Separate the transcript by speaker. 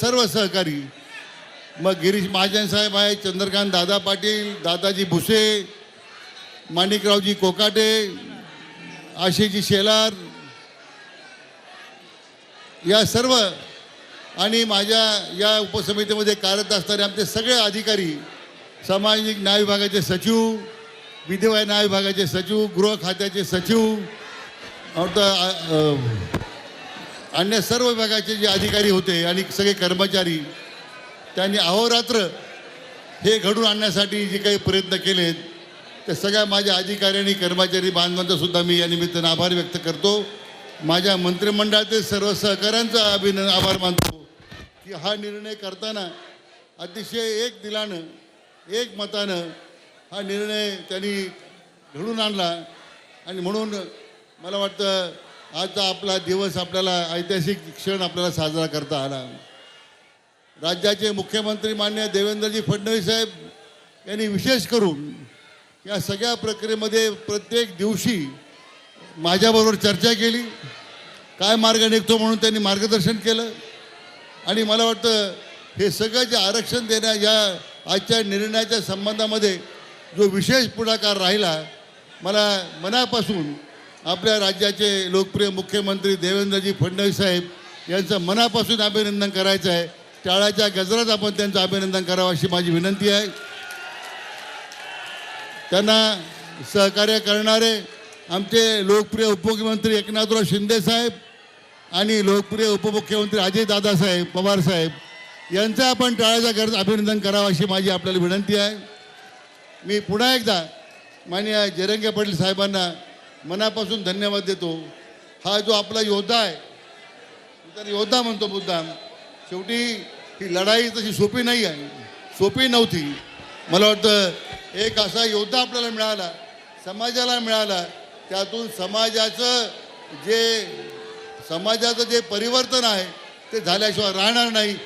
Speaker 1: सर्व सहकारी. मग गिरीश महाजन साहेब आहे चंद्रकांत दादा पाटील दादाजी भुसे माणिकरावजी कोकाटे आशेजी शेलार. या सर्व आणि माझ्या या उपसमितीमध्ये कार्यरत असणारे आमचे सगळे अधिकारी सामाजिक न्याय विभागाचे सचिव विधवा न्याय विभागाचे सचिव गृह खात्याचे सचिव आता अन्य सर्व विभागाचे जे अधिकारी होते आणि सगळे कर्मचारी त्यांनी अहोरात्र हे घडून आणण्यासाठी जे काही प्रयत्न केलेत त्या सगळ्या माझ्या अधिकारी आणि कर्मचारी बांधवांचा सुद्धा मी या निमित्तानं आभार व्यक्त करतो. माझ्या मंत्रिमंडळातील सर्व सहकाऱ्यांचा अभिनंदन आभार मानतो की हा निर्णय करताना अतिशय एक दिलानं एक मतानं हा निर्णय त्यांनी घडून आणला. आणि म्हणून मला वाटतं आजचा आपला दिवस आपल्याला ऐतिहासिक क्षण आपल्याला साजरा करता आला. राज्याचे मुख्यमंत्री मान्य देवेंद्रजी फडणवीस साहेब यांनी विशेष करून या सगळ्या प्रक्रियेमध्ये प्रत्येक दिवशी माझ्याबरोबर चर्चा केली. काय मार्ग निघतो म्हणून त्यांनी मार्गदर्शन केलं. आणि मला वाटतं हे सगळं जे आरक्षण देण्या या आजच्या निर्णयाच्या संबंधामध्ये जो विशेष पुढाकार राहिला मला मनापासून आपल्या राज्याचे लोकप्रिय मुख्यमंत्री देवेंद्रजी फडणवीस साहेब यांचं मनापासून अभिनंदन करायचं आहे. टाळाच्या गजरात आपण त्यांचं अभिनंदन करावं अशी माझी विनंती आहे. त्यांना सहकार्य करणारे आमचे लोकप्रिय उपमुख्यमंत्री एकनाथराव शिंदे साहेब आणि लोकप्रिय उपमुख्यमंत्री अजय दादासाहेब पवार साहेब यांचं आपण टाळाच्या गरज अभिनंदन करावं अशी माझी आपल्याला विनंती आहे. मी पुन्हा एकदा माननीय जरंगे पाटील साहेबांना मनापासून धन्यवाद देतो. हा जो आपला योद्धा आहे तर योद्धा म्हणतो मुद्दाम. शेवटी ही लढाई तशी सोपी नाही आहे. सोपी नव्हती. मला वाटतं एक असा योद्धा आपल्याला मिळाला समाजाला मिळाला त्यातून समाजाचं जे समाजाचं जे परिवर्तन आहे ते झाल्याशिवाय राहणार नाही.